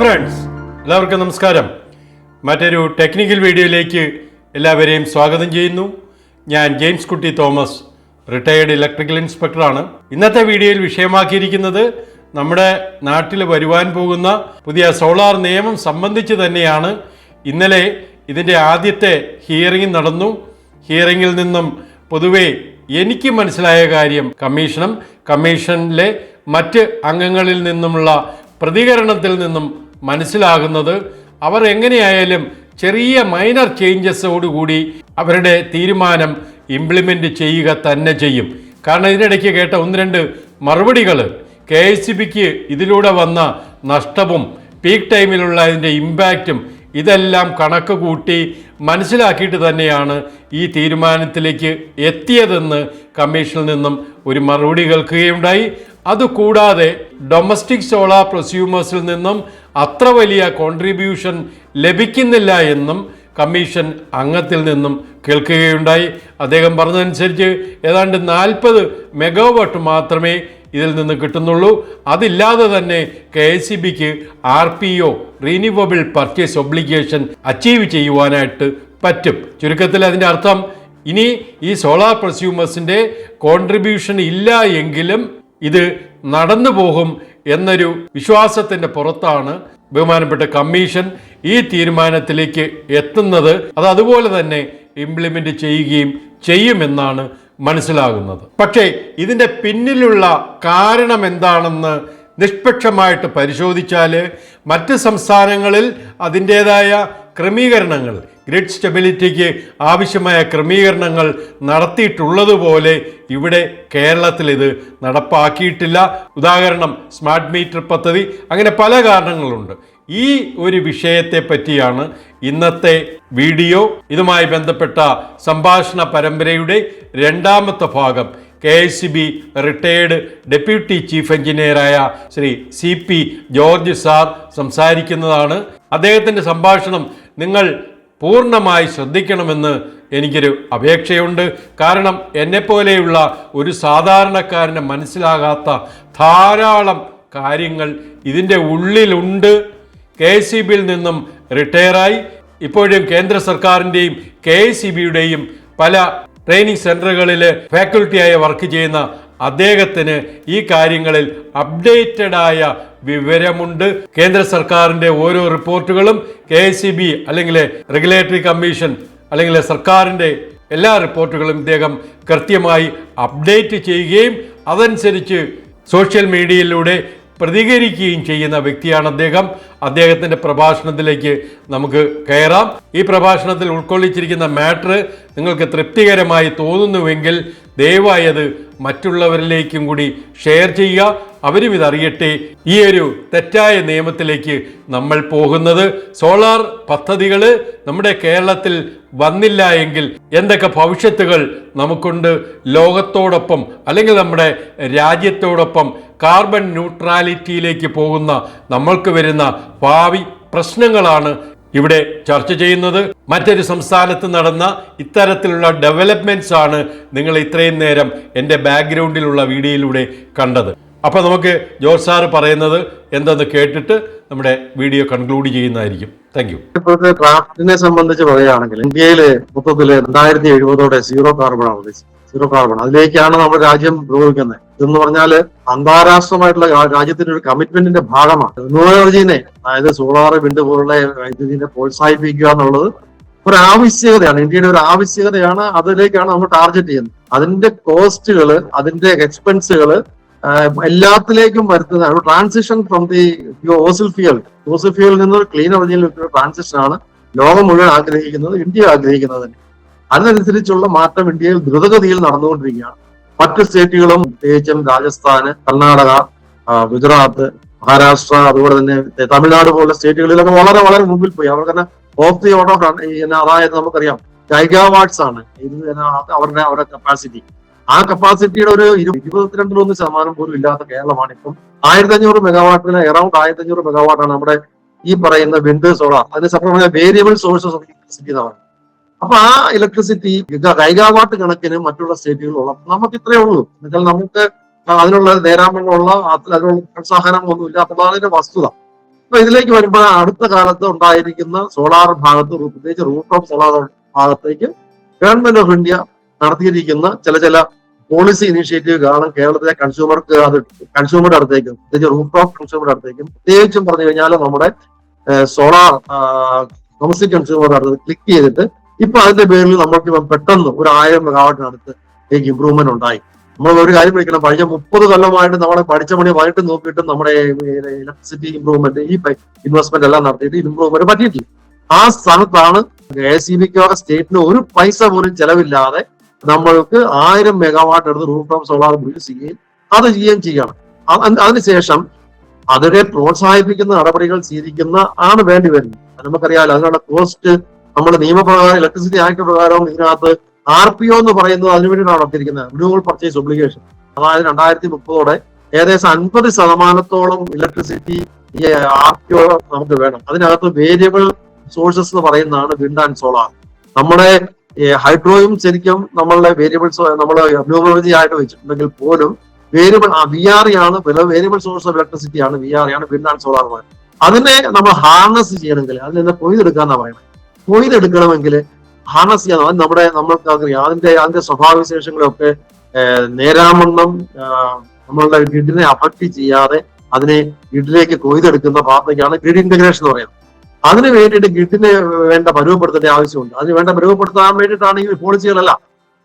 Friends എല്ലാവർക്കും നമസ്കാരം. മറ്റൊരു ടെക്നിക്കൽ വീഡിയോയിലേക്ക് എല്ലാവരെയും സ്വാഗതം ചെയ്യുന്നു. ഞാൻ ജെയിംസ് കുട്ടി തോമസ് റിട്ടയേർഡ് ഇലക്ട്രിക്കൽ ഇൻസ്പെക്ടറാണ് ഇന്നത്തെ വീഡിയോയിൽ വിഷയമാക്കിയിരിക്കുന്നത് നമ്മുടെ നാട്ടിൽ വരുവാൻ പോകുന്ന പുതിയ സോളാർ നിയമം സംബന്ധിച്ച് തന്നെയാണ്. ഇന്നലെ ഇതിന്റെ ആദ്യത്തെ ഹിയറിംഗ് നടന്നു. ഹിയറിംഗിൽ നിന്നും പൊതുവെ എനിക്ക് മനസ്സിലായ കാര്യം കമ്മീഷനും കമ്മീഷനിലെ മറ്റ് അംഗങ്ങളിൽ നിന്നുമുള്ള പ്രതികരണത്തിൽ നിന്നും മനസ്സിലാകുന്നത് അവർ എങ്ങനെയായാലും ചെറിയ മൈനർ ചേഞ്ചസോടുകൂടി അവരുടെ തീരുമാനം ഇംപ്ലിമെന്റ് ചെയ്യുക തന്നെ ചെയ്യും. കാരണം ഇതിനിടയ്ക്ക് കേട്ട ഒന്ന് രണ്ട് മറുപടികൾ കെ എസ് സി ബിക്ക് ഇതിലൂടെ വന്ന നഷ്ടവും പീക്ക് ടൈമിലുള്ള അതിന്റെ ഇമ്പാക്റ്റും ഇതെല്ലാം കണക്ക് കൂട്ടി മനസ്സിലാക്കിയിട്ട് തന്നെയാണ് ഈ തീരുമാനത്തിലേക്ക് എത്തിയതെന്ന് കമ്മീഷനിൽ നിന്നും ഒരു മറുപടി കേൾക്കുകയുണ്ടായി. അതുകൂടാതെ ഡൊമസ്റ്റിക് സോളാർ പ്രൊസ്യൂമേഴ്സിൽ നിന്നും അത്ര വലിയ കോൺട്രിബ്യൂഷൻ ലഭിക്കുന്നില്ല എന്നും കമ്മീഷൻ അംഗത്തിൽ നിന്നും കേൾക്കുകയുണ്ടായി. അദ്ദേഹം പറഞ്ഞതനുസരിച്ച് ഏതാണ്ട് നാൽപ്പത് മെഗാവാട്ട് മാത്രമേ ഇതിൽ നിന്ന് കിട്ടുന്നുള്ളൂ. അതില്ലാതെ തന്നെ കെ എസ് സി ബിക്ക് R P O renewable purchase obligation achieve ചെയ്യുവാനായിട്ട് പറ്റും. ചുരുക്കത്തിൽ അതിന്റെ അർത്ഥം ഇനി ഈ സോളാർ പ്രസ്യൂമേഴ്സിന്റെ കോൺട്രിബ്യൂഷൻ ഇല്ല എങ്കിലും ഇത് നടന്നു പോകും എന്നൊരു വിശ്വാസത്തിന്റെ പുറത്താണ് ബഹുമാനപ്പെട്ട കമ്മീഷൻ ഈ തീരുമാനത്തിലേക്ക് എത്തുന്നത്. അത് അതുപോലെ തന്നെ ഇംപ്ലിമെന്റ് ചെയ്യുകയും ചെയ്യുമെന്നാണ് മനസ്സിലാകുന്നത്. പക്ഷേ ഇതിന്റെ പിന്നിലുള്ള കാരണം എന്താണെന്ന് നിഷ്പക്ഷമായിട്ട് പരിശോധിച്ചാൽ മറ്റ് സംസ്ഥാനങ്ങളിൽ അതിന്റേതായ ക്രമീകരണങ്ങൾ ഗ്രിഡ് സ്റ്റെബിലിറ്റിക്ക് ആവശ്യമായ ക്രമീകരണങ്ങൾ നടത്തിയിട്ടുള്ളതുപോലെ ഇവിടെ കേരളത്തിൽ ഇത് നടപ്പാക്കിയിട്ടില്ല. ഉദാഹരണം സ്മാർട്ട് മീറ്റർ പദ്ധതി അങ്ങനെ പല കാരണങ്ങളുണ്ട്. ഈ ഒരു വിഷയത്തെ പറ്റിയാണ് ഇന്നത്തെ വീഡിയോ. ഇതുമായി ബന്ധപ്പെട്ട സംഭാഷണ പരമ്പരയുടെ രണ്ടാമത്തെ ഭാഗം. K S C B retired deputy chief എഞ്ചിനീയറായ Shri C P George sir സംസാരിക്കുന്നതാണ്. അദ്ദേഹത്തിന്റെ സംഭാഷണം നിങ്ങൾ പൂർണമായി ശ്രദ്ധിക്കണമെന്ന് എനിക്കൊരു അപേക്ഷയുണ്ട്. കാരണം എന്നെപ്പോലെയുള്ള ഒരു സാധാരണക്കാരന് മനസ്സിലാകാത്ത ധാരാളം കാര്യങ്ങൾ ഇതിന്റെ ഉള്ളിലുണ്ട്. കെ സി ബിയിൽ നിന്നും റിട്ടയറായി. ഇപ്പോഴും കേന്ദ്ര സർക്കാരിന്റെയും കെ സി ബിയുടെയും പല ട്രെയിനിങ് സെന്ററുകളിൽ ഫാക്കൽറ്റിയായി വർക്ക് ചെയ്യുന്ന അദ്ദേഹത്തിന് ഈ കാര്യങ്ങളിൽ അപ്ഡേറ്റഡ് ആയ വിവരമുണ്ട്. കേന്ദ്ര സർക്കാരിന്റെ ഓരോ റിപ്പോർട്ടുകളും കെ അല്ലെങ്കിൽ റെഗുലേറ്ററി കമ്മീഷൻ അല്ലെങ്കിൽ സർക്കാരിന്റെ എല്ലാ റിപ്പോർട്ടുകളും ഇദ്ദേഹം കൃത്യമായി അപ്ഡേറ്റ് ചെയ്യുകയും അതനുസരിച്ച് സോഷ്യൽ മീഡിയയിലൂടെ പ്രതികരിക്കുകയും ചെയ്യുന്ന വ്യക്തിയാണ് അദ്ദേഹം. അദ്ദേഹത്തിന്റെ പ്രഭാഷണത്തിലേക്ക് നമുക്ക് കയറാം. ഈ പ്രഭാഷണത്തിൽ ഉൾക്കൊള്ളിച്ചിരിക്കുന്ന മാറ്റർ നിങ്ങൾക്ക് തൃപ്തികരമായി തോന്നുന്നുവെങ്കിൽ ദയവായി അത് മറ്റുള്ളവരിലേക്കും കൂടി ഷെയർ ചെയ്യുക. അവരും ഇതറിയട്ടെ ഈ ഒരു തെറ്റായ നിയമത്തിലേക്ക് നമ്മൾ പോകുന്നത്. സോളാർ പദ്ധതികൾ നമ്മുടെ കേരളത്തിൽ വന്നില്ല എങ്കിൽ എന്തൊക്കെ ഭവിഷ്യത്തുകൾ നമുക്കുണ്ട്? ലോകത്തോടൊപ്പം അല്ലെങ്കിൽ നമ്മുടെ രാജ്യത്തോടൊപ്പം കാർബൺ ന്യൂട്രാലിറ്റിയിലേക്ക് പോകുന്ന നമ്മൾക്ക് വരുന്ന ഭാവി പ്രശ്നങ്ങളാണ് ഇവിടെ ചർച്ച ചെയ്യുന്നത്. മറ്റൊരു സംസ്ഥാനത്ത് നടന്ന ഇത്തരത്തിലുള്ള ഡെവലപ്മെന്റ്സ് ആണ് നിങ്ങൾ ഇത്രയും നേരം എന്റെ ബാക്ക്ഗ്രൗണ്ടിലുള്ള വീഡിയോയിലൂടെ കണ്ടത്. അപ്പോൾ നമുക്ക് ജോർജ് സാറ് പറയുന്നത് എന്തെന്ന് കേട്ടിട്ട് നമ്മുടെ വീഡിയോ കൺക്ലൂഡ് ചെയ്യുന്നതായിരിക്കും. താങ്ക് യു ഇപ്പോഴത്തെ ഡ്രാഫ്റ്റിനെ സംബന്ധിച്ച് പറയുകയാണെങ്കിൽ ഇന്ത്യയിൽ മൊത്തത്തിൽ രണ്ടായിരത്തി എഴുപതോടെ സീറോ കാർബൺ ആണ് സീറോ കാർബൺ അതിലേക്കാണ് നമ്മുടെ രാജ്യം പ്രയോഗിക്കുന്നത് ഇതെന്ന് പറഞ്ഞാൽ അന്താരാഷ്ട്രമായിട്ടുള്ള രാജ്യത്തിന്റെ ഒരു കമ്മിറ്റ്മെന്റിന്റെ ഭാഗമാണ്. റിന്യൂവൽ എനർജീനെ അതായത് സോളാർ വിൻഡ് പോലുള്ള വൈദ്യുതിനെ പ്രോത്സാഹിപ്പിക്കുക എന്നുള്ളത് ഒരു ആവശ്യകതയാണ് ഇന്ത്യയുടെ ഒരു ആവശ്യകതയാണ്. അതിലേക്കാണ് നമ്മൾ ടാർഗറ്റ് ചെയ്യുന്നത്. അതിന്റെ കോസ്റ്റുകൾ അതിന്റെ എക്സ്പെൻസുകൾ എല്ലാത്തിലേക്കും വരുത്തുന്ന ഒരു transition from the fossil fuel fossil ഫ്യൂലിൽ നിന്ന് ക്ലീൻ എനർജിയിൽ ട്രാൻസിഷൻ ആണ് ലോകം മുഴുവൻ ആഗ്രഹിക്കുന്നത് ഇന്ത്യ ആഗ്രഹിക്കുന്നത് അതിനനുസരിച്ചുള്ള മാറ്റം ഇന്ത്യയിൽ ദ്രുതഗതിയിൽ നടന്നുകൊണ്ടിരിക്കുകയാണ്. മറ്റ് സ്റ്റേറ്റുകളും പ്രത്യേകിച്ചും രാജസ്ഥാന് കർണാടക ഗുജറാത്ത് മഹാരാഷ്ട്ര അതുപോലെ തന്നെ തമിഴ്നാട് പോലുള്ള സ്റ്റേറ്റുകളിലൊക്കെ വളരെ വളരെ മുമ്പിൽ പോയി. അവർക്ക് തന്നെ ഓഫ് ദി ഓർഡർ അതായത് നമുക്കറിയാം ഗൈഗാവാട്ട്സ് ആണ്. അവരുടെ അവരുടെ കപ്പാസിറ്റി ആ കപ്പാസിറ്റിയുടെ ഒരു ഇരു- ഇരുപത്തിരണ്ടിലൊന്ന് ശതമാനം പോലും ഇല്ലാത്ത കേരളമാണ് ഇപ്പം. ആയിരത്തി അഞ്ഞൂറ് മെഗാവാട്ടിന് അറൌണ്ട് ആയിരത്തി അഞ്ഞൂറ് മെഗാവാട്ടാണ് നമ്മുടെ ഈ പറയുന്ന വിൻഡ് സോളാർ അതിന് separate variable sources of electricity എന്നാണ്. അപ്പൊ ആ ഇലക്ട്രിസിറ്റി ഗൈഗാവാട്ട് കണക്കിന് മറ്റുള്ള സ്റ്റേറ്റുകളിലുള്ള നമുക്ക് ഇത്രയേ ഉള്ളൂ. എന്നുവെച്ചാൽ നമുക്ക് അതിനുള്ള നേരാമണ്ണമുള്ള അതിനുള്ള പ്രോത്സാഹനം ഒന്നും ഇല്ലാത്തതാണ് അതിന്റെ വസ്തുത. അപ്പൊ ഇതിലേക്ക് വരുമ്പോൾ അടുത്ത കാലത്ത് ഉണ്ടായിരിക്കുന്ന സോളാർ ഭാഗത്ത് പ്രത്യേകിച്ച് റൂഫ് ടോപ്പ് സോളാർ ഭാഗത്തേക്ക് ഗവൺമെന്റ് ഓഫ് ഇന്ത്യ നടത്തിയിരിക്കുന്ന ചില ചില പോളിസി ഇനീഷ്യേറ്റീവ് കാരണം കേരളത്തിലെ കൺസ്യൂമർക്ക് അത് കൺസ്യൂമറുടെ അടുത്തേക്കും പ്രത്യേകിച്ച് റൂഫ് ടോപ്പ് കൺസ്യൂമറുടെ അടുത്തേക്കും. പ്രത്യേകിച്ചും പറഞ്ഞു കഴിഞ്ഞാൽ നമ്മുടെ സോളാർ ഡൊമസ്റ്റിക് കൺസ്യൂമറുടെ അടുത്ത് ക്ലിക്ക് ചെയ്തിട്ട് ഇപ്പൊ അതിന്റെ പേരിൽ നമ്മൾക്ക് പെട്ടെന്ന് ഒരു ആയിരം മെഗാവാട്ടിനടുത്ത് ഇമ്പ്രൂവ്മെന്റ് ഉണ്ടായി. നമ്മൾ ഒരു കാര്യം വിളിക്കണം. കഴിഞ്ഞ മുപ്പത് കൊല്ലമായിട്ട് നമ്മളെ പഠിച്ച പണി വൈകിട്ട് നോക്കിയിട്ട് നമ്മുടെ ഇലക്ട്രിസിറ്റി ഇമ്പ്രൂവ്മെന്റ് ഈ ഇൻവെസ്റ്റ്മെന്റ് എല്ലാം നടത്തിയിട്ട് ഇമ്പ്രൂവ്മെന്റ് പറ്റിയിട്ടില്ല. ആ സ്ഥലത്താണ് എ സി ഇ ബിക്കോ സ്റ്റേറ്റിന് ഒരു പൈസ പോലും ചെലവില്ലാതെ നമ്മൾക്ക് ആയിരം മെഗാവാട്ട് എടുത്ത് റൂഫ് ടോപ്പ് സോളാർ പ്രൊഡ്യൂസ് ചെയ്യുകയും അത് ചെയ്യുകയും ചെയ്യണം. അതിനുശേഷം അതിനെ പ്രോത്സാഹിപ്പിക്കുന്ന നടപടികൾ സ്വീകരിക്കുന്ന ആണ് വേണ്ടി വരുന്നത്. നമുക്കറിയാലോ അതിനുള്ള കോസ്റ്റ് നമ്മുടെ നിയമപ്രകാരം ഇലക്ട്രിസിറ്റി ആക്ട് പ്രകാരം ഇതിനകത്ത് ആർ പി ഒ എന്ന് പറയുന്നത് അതിനുവേണ്ടിയാണ് നടത്തിയിരിക്കുന്നത്. റിന്യൂവൽ പർച്ചേസ് ഒബ്ലിഗേഷൻ അതായത് രണ്ടായിരത്തി മുപ്പതോടെ ഏകദേശം അൻപത് ശതമാനത്തോളം ഇലക്ട്രിസിറ്റി ഈ ആർ പി ഒ നമുക്ക് വേണം. അതിനകത്ത് വേരിയബിൾ സോഴ്സസ് എന്ന് പറയുന്നതാണ് വിൻഡ് ആൻഡ് സോളാർ നമ്മുടെ ഹൈഡ്രോയും ശരിക്കും നമ്മളുടെ വേരിയബിൾസ് നമ്മൾ റിന്യൂവബിലിറ്റി ആയിട്ട് വെച്ചിട്ടുണ്ടെങ്കിൽ പോലും വേരിയബിൾ വി ആർ ആണ് വേരിയബിൾ സോഴ്സ് ഓഫ് ഇലക്ട്രിസിറ്റി ആണ് വി ആർ ആണ് വിൻഡ് ആൻഡ് സോളാർ അതിനെ നമ്മൾ ഹാർനസ് ചെയ്യണമെങ്കിൽ അതിൽ നിന്ന് കൊയ്തെടുക്കാന്നാണ് പറയുന്നത്. കൊയ്തെടുക്കണമെങ്കിൽ ഹാർനസ് ചെയ്യാൻ അത് നമ്മുടെ നമ്മൾക്ക് അറിയാം അതിന്റെ അതിന്റെ സ്വഭാവവിശേഷങ്ങളൊക്കെ നേരാമണ്ണം നമ്മളുടെ ഗ്രിഡിനെ അഫക്ട് ചെയ്യാതെ അതിനെ ഗ്രിഡിലേക്ക് കൊയ്തെടുക്കുന്ന പാർട്ടിക്കാണ് ഗ്രിഡ് ഇന്റഗ്രേഷൻ എന്ന് പറയുന്നത്. അതിന് വേണ്ടിയിട്ട് ഗ്രിഡിനെ വേണ്ട പരുവപ്പെടുത്തേണ്ട ആവശ്യമുണ്ട്. അതിന് വേണ്ട പരുവപ്പെടുത്താൻ വേണ്ടിയിട്ടാണ് ഈ പോളിസികളല്ല.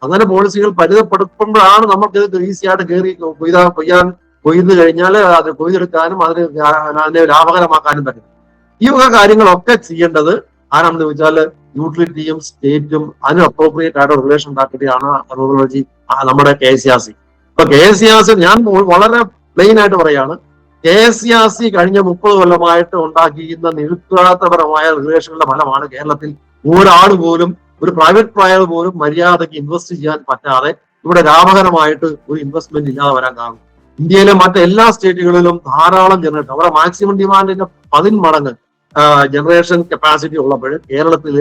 അങ്ങനെ പോളിസികൾ പരിതപ്പെടുത്തുമ്പോഴാണ് നമുക്ക് ഇത് ഈസി ആയിട്ട് കയറി കൊയ്താ കൊയ്യാൻ കൊയ്തു കഴിഞ്ഞാൽ അത് കൊയ്തെടുക്കാനും അതിന് അതിനെ ലാഭകരമാക്കാനും പറ്റും. ഈ വക കാര്യങ്ങളൊക്കെ ചെയ്യേണ്ടത് ആരാണെന്ന് ചോദിച്ചാൽ യൂട്ടിലിറ്റിയും സ്റ്റേറ്റും അതിന് അപ്രോപ്രിയേറ്റ് ആയിട്ട് റിലേഷൻ ഉണ്ടാക്കിയിട്ടാണ് റൂറോളജി നമ്മുടെ കെ സി ആർ സി. ഇപ്പൊ കെ സി ആർ സി ഞാൻ വളരെ പ്ലെയിൻ ആയിട്ട് പറയാണ്. കെ സി ആർ സി കഴിഞ്ഞ മുപ്പത് കൊല്ലമായിട്ട് ഉണ്ടാക്കിയിരുന്ന നിരുത്തരവാദപരമായ റിലേഷനുകളുടെ ഫലമാണ് കേരളത്തിൽ ഒരാൾ പോലും ഒരു പ്രൈവറ്റ് പ്രയർ പോലും മര്യാദയ്ക്ക് ഇൻവെസ്റ്റ് ചെയ്യാൻ പറ്റാതെ ഇവിടെ ലാഭകരമായിട്ട് ഒരു ഇൻവെസ്റ്റ്മെന്റ് ഇല്ലാതെ വരാൻ കാരണം. ഇന്ത്യയിലെ മറ്റെല്ലാ സ്റ്റേറ്റുകളിലും ധാരാളം ജനറേറ്റ് അവരുടെ മാക്സിമം ഡിമാൻഡിന്റെ പതിന്മടങ്ങ് ജനറേഷൻ കപ്പാസിറ്റി ഉള്ളപ്പോൾ കേരളത്തിൽ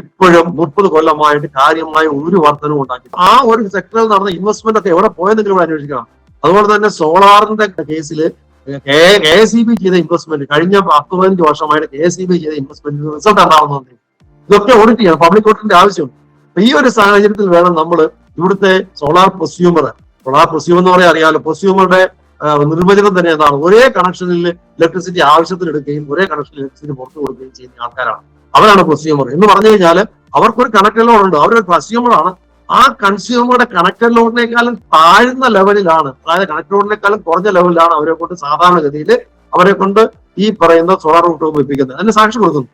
ഇപ്പോഴും മുപ്പത് കൊല്ലമായിട്ട് കാര്യമായ ഒരു വർധനവും ഉണ്ടാക്കി ആ ഒരു സെക്ടറിൽ നടന്ന ഇൻവെസ്റ്റ്മെന്റ് ഒക്കെ എവിടെ പോയെന്നെങ്കിലും ഇവിടെ അന്വേഷിക്കണം. അതുപോലെ തന്നെ സോളാറിന്റെ കേസിൽ കെ എസ് ബി ചെയ്ത ഇൻവെസ്റ്റ്മെന്റ് കഴിഞ്ഞ പത്ത് പതിനഞ്ച് വർഷമായിട്ട് കെ എസ് ബി ചെയ്ത ഇൻവെസ്റ്റ്മെന്റ് റിസൾട്ട് ഉണ്ടാവുന്നത് ഇതൊക്കെ ഓഡിറ്റ് ചെയ്യണം. പബ്ലിക് ഓഡിറ്റിന്റെ ആവശ്യമുണ്ട്. ഈ ഒരു സാഹചര്യത്തിൽ വേണം നമ്മൾ ഇവിടുത്തെ സോളാർ പ്രൊസ്യൂമർ സോളാർ പ്രൊസ്യൂമർ എന്ന് പറയാൻ അറിയാമല്ലോ പ്രൊസ്യൂമറുടെ നിർവചനം തന്നെ എന്താണ് ഒരേ കണക്ഷനിൽ ഇലക്ട്രിസിറ്റി ആവശ്യത്തിന് എടുക്കുകയും ഒരേ കണക്ഷനിൽ ഇലക്ട്രിസിറ്റി പുറത്തു കൊടുക്കുകയും ചെയ്യുന്ന ആൾക്കാരാണ്. അവരാണ് പ്രൊസ്യൂമർ എന്ന് പറഞ്ഞു കഴിഞ്ഞാൽ അവർക്കൊരു കണക്റ്റഡ് ലോഡ് ഉണ്ട്. അവരൊരു കൺസ്യൂമർ ആണ്. ആ കൺസ്യൂമറുടെ കണക്റ്റഡ് ലോഡിനേക്കാളും താഴ്ന്ന ലെവലിലാണ് അതായത് കണക്റ്റഡ് ലോഡിനേക്കാളും കുറഞ്ഞ ലെവലിലാണ് അവരെ കൊണ്ട് സാധാരണഗതിയിൽ അവരെ കൊണ്ട് ഈ പറയുന്ന സോളാർ റൂട്ട് ഉപയോഗിക്കുന്നത് അതിന് സാക്ഷി കൊടുക്കുന്നു.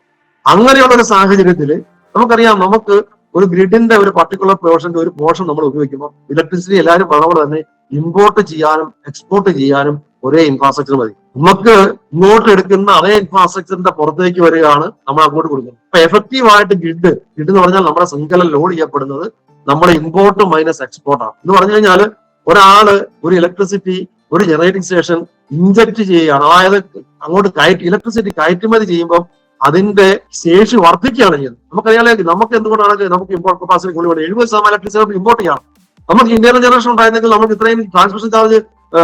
അങ്ങനെയുള്ള ഒരു സാഹചര്യത്തിൽ നമുക്കറിയാം നമുക്ക് ഒരു ഗ്രിഡിന്റെ ഒരു പർട്ടിക്കുലർ പോർഷന്റെ ഒരു പോർഷൻ നമ്മൾ ഉപയോഗിക്കുമ്പോൾ ഇലക്ട്രിസിറ്റി എല്ലാവരും പറഞ്ഞ പോലെ തന്നെ ഇമ്പോർട്ട് ചെയ്യാനും എക്സ്പോർട്ട് ചെയ്യാനും ഒരേ ഇൻഫ്രാസ്ട്രക്ചർ മതി. നമുക്ക് ഇങ്ങോട്ട് എടുക്കുന്ന അതേ ഇൻഫ്രാസ്ട്രക്ചറിന്റെ പുറത്തേക്ക് വരികയാണ് നമ്മൾ അങ്ങോട്ട് കൊടുക്കുന്നത്. അപ്പൊ എഫക്റ്റീവ് ആയിട്ട് ഗ്രിഡ് ഗ്രിഡ് എന്ന് പറഞ്ഞാൽ നമ്മുടെ ശൃംഖല ലോഡ് ചെയ്യപ്പെടുന്നത് നമ്മുടെ ഇമ്പോർട്ട് മൈനസ് എക്സ്പോർട്ടാണ് എന്ന് പറഞ്ഞു കഴിഞ്ഞാൽ ഒരാൾ ഒരു ഇലക്ട്രിസിറ്റി ഒരു ജനറേറ്റിംഗ് സ്റ്റേഷൻ ഇഞ്ചക്ട് ചെയ്യുകയാണ്. അതായത് അങ്ങോട്ട് കയറ്റി ഇലക്ട്രിസിറ്റി കയറ്റുമതി ചെയ്യുമ്പോൾ അതിന്റെ ശേഷി വർദ്ധിക്കുകയാണ് ചെയ്യുന്നത്. നമുക്കറിയാലേ നമുക്ക് എന്തുകൊണ്ടാണ് നമുക്ക് ഇമ്പോർട്ട് കപ്പാസിറ്റി കൂടുതൽ? എഴുപത് ശതമാനം ഇലക്ട്രിസിറ്റി ഇമ്പോർട്ട് ചെയ്യണം നമുക്ക് ഇന്ത്യൻ ജനറേഷൻ ഉണ്ടായിരുന്നെങ്കിൽ നമുക്ക് ഇത്രയും ട്രാൻസ്മിഷൻ ചാർജ്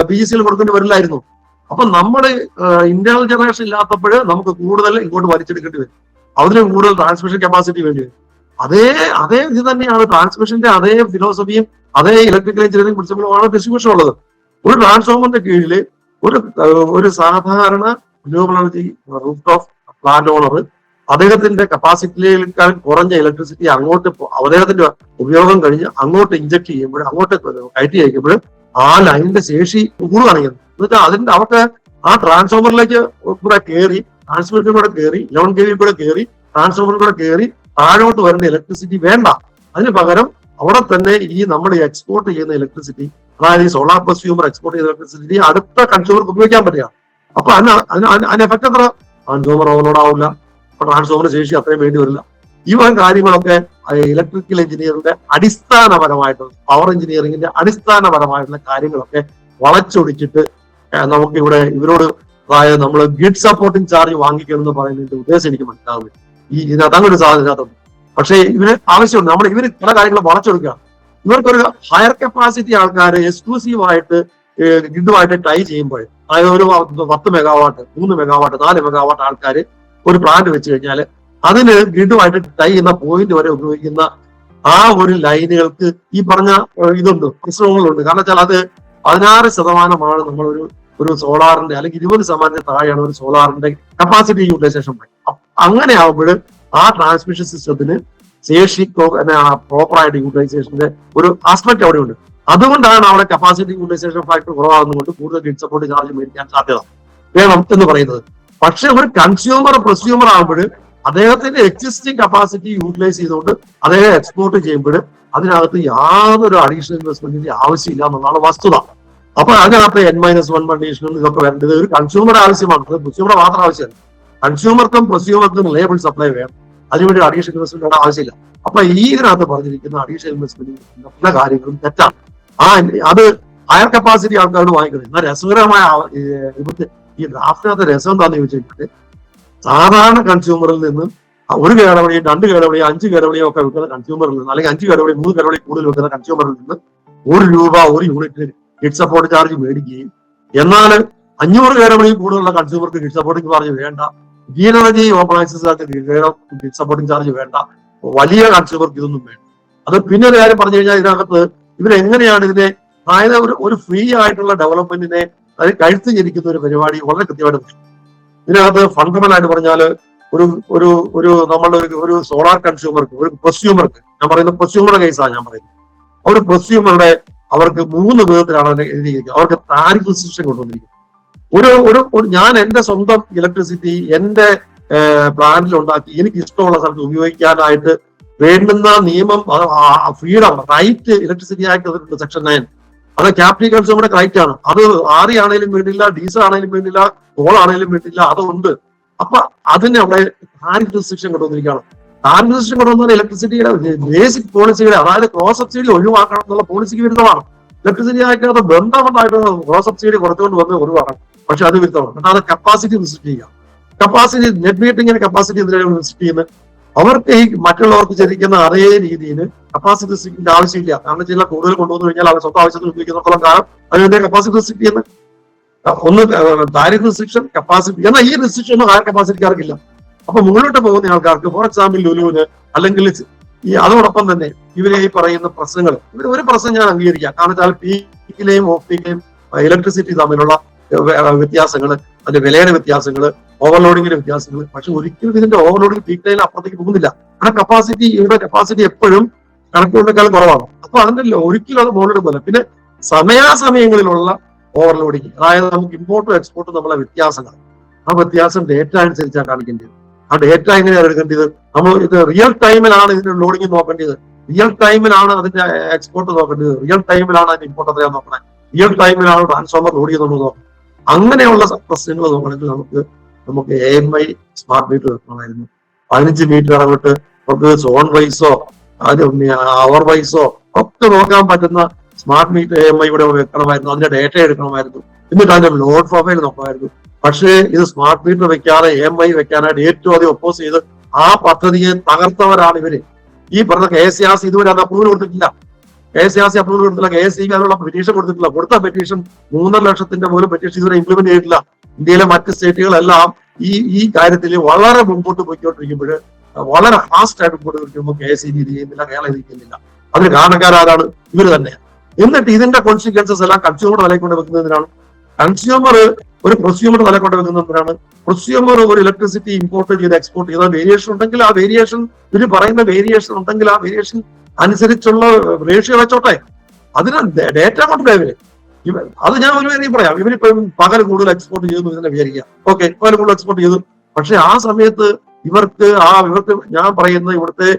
പി ജി സിയിൽ കൊടുക്കേണ്ടി വരില്ലായിരുന്നു. അപ്പൊ നമ്മൾ ഇന്റേണൽ ജനറേഷൻ ഇല്ലാത്തപ്പോൾ നമുക്ക് കൂടുതൽ ഇങ്ങോട്ട് വലിച്ചെടുക്കേണ്ടി വരും. അതിന് കൂടുതൽ ട്രാൻസ്മിഷൻ കപ്പാസിറ്റി വേണ്ടി വരും. അതേ അതേ ഇത് തന്നെയാണ് ട്രാൻസ്മിഷന്റെ അതേ ഫിലോസഫിയും അതേ ഇലക്ട്രിക്കൽ എഞ്ചിനീയറിംഗ് പ്രിൻസിപ്പളുമാണ് ഡിസ്ട്രിബ്യൂഷൻ ഉള്ളത്. ഒരു ട്രാൻസ്ഫോമറിന്റെ കീഴിൽ ഒരു ഒരു സാധാരണ renewable energy roof of plant owner അദ്ദേഹത്തിന്റെ കപ്പാസിറ്റിയേക്കാൾ കുറഞ്ഞ ഇലക്ട്രിസിറ്റി അങ്ങോട്ട് അദ്ദേഹത്തിന്റെ ഉപയോഗം കഴിഞ്ഞ് അങ്ങോട്ട് ഇഞ്ചക്ട് ചെയ്യുമ്പോൾ അങ്ങോട്ട് കയറ്റി അയക്കുമ്പോൾ ആ ലൈനിന്റെ ശേഷി കൂടുകയാണ് ചെയ്യുന്നത് എന്നുവെച്ചാൽ അതിന്റെ അവർക്ക് ആ ട്രാൻസ്ഫോമറിലേക്ക് കൂടെ കയറി ട്രാൻസ്മിറ്റർ കൂടെ കയറി ഇലവൻ കെ കൂടെ കയറി ട്രാൻസ്ഫോമറിൽ കൂടെ കയറി താഴോട്ട് വരുന്ന ഇലക്ട്രിസിറ്റി വേണ്ട. അതിന് പകരം അവിടെ തന്നെ ഈ നമ്മൾ എക്സ്പോർട്ട് ചെയ്യുന്ന ഇലക്ട്രിസിറ്റി അതായത് ഈ സോളാർ കൺസ്യൂമർ എക്സ്പോർട്ട് ചെയ്യുന്ന ഇലക്ട്രിസിറ്റി അടുത്ത കൺസ്യൂമർക്ക് ഉപയോഗിക്കാൻ പറ്റുക. അപ്പൊ അതിന് അതിന് അതിന് എഫക്ട് എത്ര? കൺസ്യൂമർ ഓവർലോഡ് ആവില്ല. അപ്പൊ ട്രാൻസ്ഫോമർ ശേഷി അത്രയും വേണ്ടി വരില്ല. വക കാര്യങ്ങളൊക്കെ ഇലക്ട്രിക്കൽ എഞ്ചിനീയറിന്റെ അടിസ്ഥാനപരമായിട്ടുള്ള പവർ എഞ്ചിനീയറിംഗിന്റെ അടിസ്ഥാനപരമായിട്ടുള്ള കാര്യങ്ങളൊക്കെ വളച്ചൊടിച്ചിട്ട് നമുക്ക് ഇവിടെ ഇവരോട് അതായത് നമ്മൾ ഗിഡ് സപ്പോർട്ടിംഗ് ചാർജ് വാങ്ങിക്കണം എന്ന് പറയുന്നതിന്റെ ഉദ്ദേശം എനിക്ക് മനസ്സിലാവുന്നില്ല. ഈ ഇതിനകത്ത് അങ്ങനെ ഒരു സാധനം ഇതിനകത്തുണ്ട്. പക്ഷേ ഇവർ ആവശ്യമുണ്ട്. നമ്മൾ ഇവർ പല കാര്യങ്ങളും വളച്ചൊടുക്കുക ഇവർക്കൊരു ഹയർ കപ്പാസിറ്റി ആൾക്കാരെ എക്സ്ക്ലൂസീവ് ആയിട്ട് ഗ്രിഡുമായിട്ട് ടൈ ചെയ്യുമ്പോൾ അതായത് ഒരു പത്ത് മെഗാവാട്ട് മൂന്ന് മെഗാവാട്ട് നാല് മെഗാവാട്ട് ആൾക്കാർ ഒരു പ്ലാന്റ് വെച്ച് കഴിഞ്ഞാൽ അതിന് ഗ്രിഡുമായിട്ട് ടൈ ചെയ്യുന്ന പോയിന്റ് വരെ ഉപയോഗിക്കുന്ന ആ ഒരു ലൈനുകൾക്ക് ഈ പറഞ്ഞ ഇതുണ്ട് മിശ്രമങ്ങളുണ്ട് കാരണം വെച്ചാൽ അത് പതിനാറ് ശതമാനമാണ് നമ്മളൊരു ഒരു സോളാറിന്റെ അല്ലെങ്കിൽ ഇരുപത് ശതമാനത്തിന് താഴെയാണ് ഒരു സോളാറിന്റെ കപ്പാസിറ്റി യൂട്ടിലൈസേഷൻ അങ്ങനെ ആകുമ്പോൾ ആ ട്രാൻസ്മിഷൻ സിസ്റ്റത്തിന് ശേഷി പ്രോപ്പറായിട്ട് യൂട്ടിലൈസേഷന്റെ ഒരു ആസ്പെക്ട് അവിടെ ഉണ്ട് അതുകൊണ്ടാണ് അവിടെ കപ്പാസിറ്റി യൂട്ടിലൈസേഷൻ ഫാക്ടർ കുറവാകുന്നതുകൊണ്ട് കൂടുതൽ ഗ്രിഡ് സപ്പോർട്ട് ചാർജ് മേടിക്കാൻ സാധ്യത. വേണം എന്ന് പറയുന്നത്. പക്ഷെ ഒരു കൺസ്യൂമർ പ്രൊസ്യൂമർ ആകുമ്പോൾ അദ്ദേഹത്തിന്റെ എക്സിസ്റ്റിംഗ് കപ്പാസിറ്റി യൂട്ടിലൈസ് ചെയ്തുകൊണ്ട് അദ്ദേഹം എക്സ്പോർട്ട് ചെയ്യുമ്പോൾ അതിനകത്ത് യാതൊരു അഡീഷണൽ ഇൻവെസ്റ്റ്മെന്റിന്റെ ആവശ്യമില്ല എന്നുള്ളതാണ് വസ്തുത. അപ്പൊ അതിനകത്ത് എൻ മൈനസ് വൺ കണ്ടീഷനിൽ ഇതൊക്കെ വരേണ്ടത് ഒരു കൺസ്യൂമർ ആവശ്യമാണ്. പ്രൊസ്യൂമർ മാത്രം ആവശ്യമല്ല. കൺസ്യൂമർക്കും പ്രൊസ്യൂമർക്കും ലേബിൾ സപ്ലൈ വേണം. അതിനുവേണ്ടി അഡീഷണൽ ഇൻവെസ്റ്റ്മെന്റ് ആവശ്യമില്ല. അപ്പൊ ഈ ഇതിനകത്ത് പറഞ്ഞിരിക്കുന്ന അഡീഷണൽ ഇൻവെസ്റ്റ്മെന്റ് പല കാര്യങ്ങളും തെറ്റാണ്. ആ അത് ഹയർ കപ്പാസിറ്റി ആൾക്കാരോട് വാങ്ങിക്കുന്നത് എന്നാൽ രസകരമായ ഈ ഡ്രാഫ്റ്റിനകത്ത് രസം എന്താണെന്ന് ചോദിച്ചിട്ട് സാധാരണ കൺസ്യൂമറിൽ നിന്ന് ഒരു കേടവളിയും രണ്ട് കേടവളിയും അഞ്ച് കേടവളിയും ഒക്കെ വിൽക്കുന്ന കൺസ്യൂമറിൽ നിന്ന് അല്ലെങ്കിൽ അഞ്ച് കേടവളി മൂന്ന് കേടവളി കൂടുതൽ വിൽക്കുന്ന കൺസ്യൂമറിൽ നിന്ന് ഒരു രൂപ ഒരു യൂണിറ്റിന് കിഡ് സപ്പോർട്ട് ചാർജ് മേടിക്കുകയും എന്നാൽ അഞ്ഞൂറ് കേടവളിയും കൂടുതലുള്ള കൺസ്യൂമർക്ക് കിഡ് സപ്പോർട്ടിംഗ് ചാർജ് വേണ്ട. ഗ്രീൻ എനർജി ഓപ്പറൈസേഴ്സുകാർക്ക് കിഡ് സപ്പോർട്ടിംഗ് ചാർജ് വേണ്ട. വലിയ കൺസ്യൂമർക്ക് ഇതൊന്നും വേണ്ട. അത് പിന്നെ ഒരു കാര്യം പറഞ്ഞു കഴിഞ്ഞാൽ ഇതിനകത്ത് ഇവരെങ്ങനെയാണ് ഇതിനെ അതായത് ഒരു ഒരു ഫ്രീ ആയിട്ടുള്ള ഡെവലപ്മെന്റിനെ അത് കഴുത്ത് ജനിക്കുന്ന ഒരു പരിപാടി വളരെ കൃത്യമായിട്ട്. ഇതിനകത്ത് ഫണ്ടമെന്റൽ ആയിട്ട് പറഞ്ഞാൽ ഒരു ഒരു ഒരു നമ്മളുടെ ഒരു ഒരു സോളാർ കൺസ്യൂമർക്ക് ഒരു പ്രൊസ്യൂമർക്ക് ഞാൻ പറയുന്ന പ്രൊസ്യൂമറുടെ കേസാണ് ഞാൻ പറയുന്നത്. ഒരു പ്രൊസ്യൂമറുടെ അവർക്ക് മൂന്ന് വിധത്തിലാണ് എഴുതിയിരിക്കുന്നത്. അവർക്ക് താരിഫ് റെസ്ട്രിക്ഷൻ കൊണ്ടുവന്നിരിക്കുന്നത്. ഒരു ഒരു ഞാൻ എന്റെ സ്വന്തം ഇലക്ട്രിസിറ്റി എന്റെ പ്ലാന്റിൽ ഉണ്ടാക്കി എനിക്ക് ഇഷ്ടമുള്ള സ്ഥലത്ത് ഉപയോഗിക്കാനായിട്ട് വേണ്ടുന്ന നിയമം freedom right electricity act section nine അത് ക്യാപിറ്റൽ കൺസ്യൂമറുടെ റൈറ്റ് ആണ്. അത് ആറി ആണെങ്കിലും വേണ്ടില്ല ഡീസൽ ആണെങ്കിലും വേണ്ടില്ല കോൾ ആണെങ്കിലും വേണ്ടില്ല അതുണ്ട്. അപ്പൊ അതിനെ അവിടെ ഹാരി റെസ്ട്രിക്ഷൻ കൊണ്ടുവന്നിരിക്കുകയാണ്. ഹാരി റെസ്ട്രിക്ഷൻ കൊണ്ടുവന്നാൽ ഇലക്ട്രിസിറ്റിയുടെ ബേസിക് പോളിസികളെ അതായത് ക്രോസ് സബ്സിഡി ഒഴിവാക്കണം എന്നുള്ള പോളിസിക്ക് വിരുദ്ധമാണ്. ഇലക്ട്രിസിറ്റി ആയിട്ട് ബന്ധപ്പെട്ടായിട്ട് ക്രോസ് സബ്സിഡി കുറച്ചുകൊണ്ട് വന്ന് ഒഴിവാക്കണം. പക്ഷെ അത് വിരുദ്ധമാണ്. അതായത് കപ്പാസിറ്റി റിസ്ട്രിക്ട് ചെയ്യുക. കപ്പാസിറ്റി നെറ്റ് മീറ്റിംഗിന് കപ്പാസിറ്റി എന്തിനാണ് റിസ്ട്രിക്ട് ചെയ്യുന്നത്? അവർക്ക് ഈ മറ്റുള്ളവർക്ക് ചതിക്കുന്ന അതേ രീതിയിൽ കപ്പാസിറ്റി സിറ്റിന്റെ ആവശ്യമില്ല. കാരണം ചില കൂടുതൽ കൊണ്ടുവന്നു കഴിഞ്ഞാൽ അവർ സ്വന്തം ആവശ്യത്തിന് ഉപയോഗിക്കുന്നിടത്തോളം കാലം അതിന്റെ കപ്പാസിറ്റി റിസ്ട്രിക്ട് ചെയ്യുന്നത് ഒന്ന് താരിഫ് റിസ്ട്രിക്ഷൻ കപ്പാസിറ്റി എന്നാൽ ഈ റിസ്ട്രിക്ഷൻ ഒന്നും ഹയർ കപ്പാസിറ്റിക്കാർക്കില്ല അപ്പൊ മുകളിലോട്ട് പോകുന്ന ആൾക്കാർക്ക് ഫോർ എക്സാമ്പിൾ ലുലുവിന് അല്ലെങ്കിൽ ഈ അതോടൊപ്പം തന്നെ ഇവരെ ഈ പറയുന്ന പ്രശ്നങ്ങൾ. ഇവർ ഒരു പ്രശ്നം ഞാൻ അംഗീകരിക്കാം. കാരണം വെച്ചാൽ പീക്കിലെയും ഓഫ് പീക്കിലെയും ഇലക്ട്രിസിറ്റി തമ്മിലുള്ള വ്യത്യാസങ്ങൾ അതിന്റെ വിലയുടെ വ്യത്യാസങ്ങൾ ഓവർലോഡിങ്ങിന്റെ വ്യത്യാസങ്ങൾ പക്ഷെ ഒരിക്കലും ഇതിന്റെ ഓവർലോഡിങ് പീക്ക് ലൈനിൽ അപ്പുറത്തേക്ക് പോകുന്നില്ല. കാരണം കപ്പാസിറ്റി ഇവിടെ കപ്പാസിറ്റി എപ്പോഴും കണക്കുകളെക്കാൾ കുറവാണ്. അപ്പൊ അതിന്റെ ഒരിക്കലും അത് മുകളിലോട്ട് പോലെ പിന്നെ സമയാസമയങ്ങളിലുള്ള ഓവർലോഡിങ് അതായത് നമുക്ക് ഇമ്പോർട്ടും എക്സ്പോർട്ടും നമ്മളെ വ്യത്യാസങ്ങൾ. ആ വ്യത്യാസം ഡേറ്റ അനുസരിച്ചാണ് കാണിക്കേണ്ടത്. ആ ഡേറ്റ എങ്ങനെയാണ് എടുക്കേണ്ടത്? നമ്മൾ ഇത് റിയൽ ടൈമിലാണ് ഇതിന്റെ ലോഡിങ് നോക്കേണ്ടത്. റിയൽ ടൈമിലാണ് അതിന്റെ എക്സ്പോർട്ട് നോക്കേണ്ടത്. റിയൽ ടൈമിലാണ് അതിന്റെ ഇമ്പോർട്ട് എത്രയാണ് നോക്കണേ? റിയൽ ടൈമിലാണ് ട്രാൻസ്ഫോമർ ലോഡ് ചെയ്യുന്നത് നോക്കണം. അങ്ങനെയുള്ള പ്രശ്നങ്ങൾ നോക്കണമെങ്കിൽ നമുക്ക് നമുക്ക് A M I smart meter വെക്കണമായിരുന്നു. പതിനഞ്ച് മീറ്റർ ഇടവിട്ട് നമുക്ക് സോൺ വൈസോ അത് അവർ വൈസോ ഒക്കെ നോക്കാൻ പറ്റുന്ന smart meter A M I ഇവിടെ വെക്കണമായിരുന്നു. അതിന്റെ ഡേറ്റ എടുക്കണമായിരുന്നു. എന്നിട്ട് അതിന്റെ ലോഡ് പ്രൊഫൈൽ നോക്കണമായിരുന്നു. പക്ഷേ ഇത് സ്മാർട്ട് മീറ്റർ വെക്കാതെ എ എം ഐ വെക്കാനായിട്ട് ഏറ്റവും അധികം ഒപ്പോസ് ചെയ്ത് ആ പദ്ധതിയെ തകർത്തവരാണ് ഇവർ. ഈ പറഞ്ഞ കെ സി ആർ സി ഇതുവരെ അത് അപ്രൂവൽ കൊടുത്തിട്ടില്ല K C R C approval കൊടുത്തില്ല കെ എസ് സിക്ക് അതിനുള്ള പെറ്റീഷൻ കൊടുത്തിട്ടില്ല. കൊടുത്ത പെറ്റീഷൻ മൂന്നര ലക്ഷത്തിന്റെ പോലും പെറ്റീഷൻ ഇതുവരെ ഇംപ്ലിമെന്റ് ചെയ്തിട്ടില്ല. ഇന്ത്യയിലെ മറ്റ് സ്റ്റേറ്റുകളെല്ലാം ഈ ഈ കാര്യത്തിൽ വളരെ മുമ്പോട്ട് പോയിക്കൊണ്ടിരിക്കുമ്പോൾ വളരെ ഫാസ്റ്റ് ആയിട്ട് മുമ്പോട്ട് പോയിക്കുമ്പോൾ കെ എസ് ഇ ഇത് ചെയ്യുന്നില്ല കേരളം ഇത് ചെയ്യുന്നില്ല. അതിന് കാരണക്കാരാണ് ഇവർ തന്നെ എന്നിട്ട് ഇതിന്റെ കോൺസിക്വൻസസ് എല്ലാം കൺസ്യൂമർ തലയിൽ കൊണ്ട് വെക്കുന്നതിനാണ് കൺസ്യൂമർ ഒരു പ്രൊസ്യൂമർ തല കൊണ്ട് വെക്കുന്നതിനാണ് പ്രൊസ്യൂമർ ഒരു ഇലക്ട്രിസിറ്റി ഇമ്പോർട്ട് ചെയ്ത് എക്സ്പോർട്ട് ചെയ്ത വേരിയേഷൻ ഉണ്ടെങ്കിൽ ആ വേരിയേഷൻ ഇതിന് പറയുന്ന വേരിയേഷൻ ഉണ്ടെങ്കിൽ ആ വേരിയേഷൻ അനുസരിച്ചുള്ള റേഷ്യോ വെച്ചോട്ടെ. അതിന് ഡേറ്റ കൊണ്ട് ഇവർ ഇവ അത് ഞാൻ ഒരു കാര്യം പറയാം. ഇവരിപ്പം പകൽ കൂടുതൽ എക്സ്പോർട്ട് ചെയ്തു എന്ന് വിചാരിക്കാം ഓക്കെ പകൽ കൂടുതൽ എക്സ്പോർട്ട് ചെയ്തു. പക്ഷെ ആ സമയത്ത് ഇവർക്ക് ആ ഇവർക്ക് ഞാൻ പറയുന്ന ഇവിടുത്തെ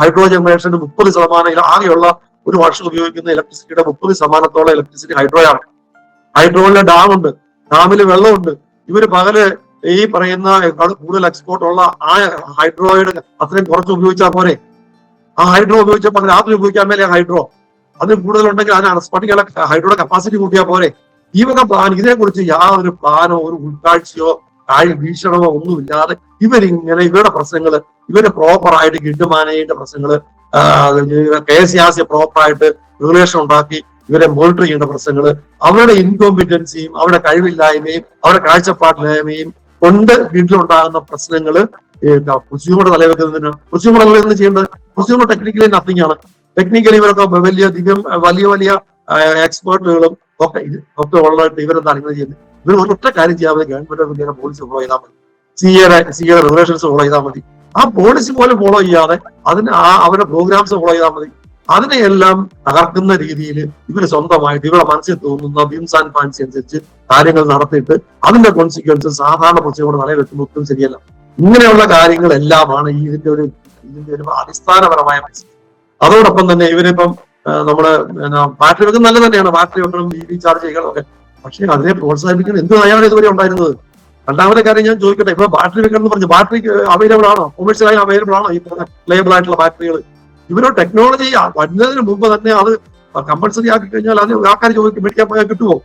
ഹൈഡ്രോ ജനറേഷന്റെ മുപ്പത് ശതമാനം ആകെയുള്ള ഒരു വർഷം ഉപയോഗിക്കുന്ന ഇലക്ട്രിസിറ്റിയുടെ മുപ്പത് ശതമാനത്തോളം ഇലക്ട്രിസിറ്റി ഹൈഡ്രോയാണ് ഹൈഡ്രോയിലെ ഉണ്ട്. ഡാമിൽ വെള്ളമുണ്ട് ഇവർ പകൽ ഈ പറയുന്ന കൂടുതൽ എക്സ്പോർട്ട് ഉള്ള ആ ഹൈഡ്രോയുടെ അത്രയും കുറച്ച് ഉപയോഗിച്ചാൽ പോരെ. ആ ഹൈഡ്രോ ഉപയോഗിച്ചപ്പോൾ അത് രാത്രി ഉപയോഗിക്കാൻ മേലെ ഹൈഡ്രോ അതിന് കൂടുതലുണ്ടെങ്കിൽ അതിന് സ്പട്ടിക്കുള്ള ഹൈഡ്രോയുടെ കപ്പാസിറ്റി കൂട്ടിയാൽ പോരെ. ഈ വക പ്ലാൻ ഇതിനെക്കുറിച്ച് യാതൊരു പ്ലാനോ ഒരു ഉൾക്കാഴ്ചയോ കാഴ് വീക്ഷണമോ ഒന്നുമില്ലാതെ ഇവരിങ്ങനെ ഇവരുടെ പ്രശ്നങ്ങൾ ഇവർ പ്രോപ്പർ ആയിട്ട് ഗ്രിഡ് മാനേജിന്റെ പ്രശ്നങ്ങൾ K S R C proper ആയിട്ട് റെഗുലേഷൻ ഉണ്ടാക്കി ഇവരെ മോണിറ്റർ ചെയ്യേണ്ട പ്രശ്നങ്ങൾ അവരുടെ ഇൻകോമ്പിറ്റൻസിയും അവരുടെ കഴിവില്ലായ്മയും അവരുടെ കാഴ്ചപ്പാടില്ലായ്മയും കൊണ്ട് വീട്ടിലുണ്ടാകുന്ന പ്രശ്നങ്ങൾ കൃഷിയോട് തലവെക്കുന്നതിന് കൃഷിയോട് തലവെക്കുന്ന ചെയ്യേണ്ടത്? കൃഷിയോട് ടെക്നിക്കലി നത്തിങ് ആണ്. ടെക്നിക്കലി ഇവരൊക്കെ വലിയ അധികം വലിയ വലിയ എക്സ്പേർട്ടുകളും ഒക്കെ ഒക്കെ ഉള്ളതായിട്ട് ഇവരെന്താണ് ഇങ്ങനെ ചെയ്യുന്നത്? ഇവർ ഒരൊറ്റ കാര്യം ചെയ്യാതെ ഗവൺമെന്റ് ഓഫ് ഇന്ത്യയുടെ പോളിസി ഫോളോ ചെയ്താൽ മതി. സിയുടെ സിയുടെ റെഗുലേഷൻസ് ഫോളോ ചെയ്താൽ മതി. ആ പോളിസി പോലും ഫോളോ ചെയ്യാതെ അതിന് ആ അവരുടെ പ്രോഗ്രാംസ് ഫോളോ ചെയ്താൽ മതി. അതിനെയെല്ലാം തകർക്കുന്ന രീതിയിൽ ഇവർ സ്വന്തമായിട്ട് ഇവരുടെ മനസ്സിൽ തോന്നുന്ന ബീംസ് ആൻഡ് ഫാൻസി അനുസരിച്ച് കാര്യങ്ങൾ നടത്തിയിട്ട് അതിന്റെ കോൺസിക്വൻസ് സാധാരണ പ്രശ്നങ്ങളോട് നിലവെക്കുന്ന ഒട്ടും ശരിയല്ല. ഇങ്ങനെയുള്ള കാര്യങ്ങളെല്ലാമാണ് ഈ ഇതിന്റെ ഒരു ഇതിന്റെ ഒരു അടിസ്ഥാനപരമായ അതോടൊപ്പം തന്നെ ഇവരിപ്പം നമ്മൾ ബാറ്ററി വെക്കുന്നത് നല്ല തന്നെയാണ്. ബാറ്ററി വെക്കണം ഇ വി ചാർജ് ചെയ്യണം ഒക്കെ പക്ഷെ അതിനെ പ്രോത്സാഹിപ്പിക്കാൻ എന്ത് നയമാണ് ഇതുവരെ ഉണ്ടായിരുന്നത്? രണ്ടാമത്തെ കാര്യം ഞാൻ ചോദിക്കട്ടെ. ഇപ്പൊ ബാറ്ററി വെക്കണം എന്ന് പറഞ്ഞു ബാറ്ററി അവൈലബിൾ ആണോ? കൊമേഴ്സ്യലായി അവൈലബിൾ ആണോ? ഈ ലേബിൾ ആയിട്ടുള്ള ബാറ്ററികൾ ഇവരോ ടെക്നോളജി വരുന്നതിന് മുമ്പ് തന്നെ അത് കമ്പൾസറി ആക്കി കഴിഞ്ഞാൽ അത് ആൾക്കാർ ചോദിക്കും മേടിക്കാൻ പോയാൽ കിട്ടുമോ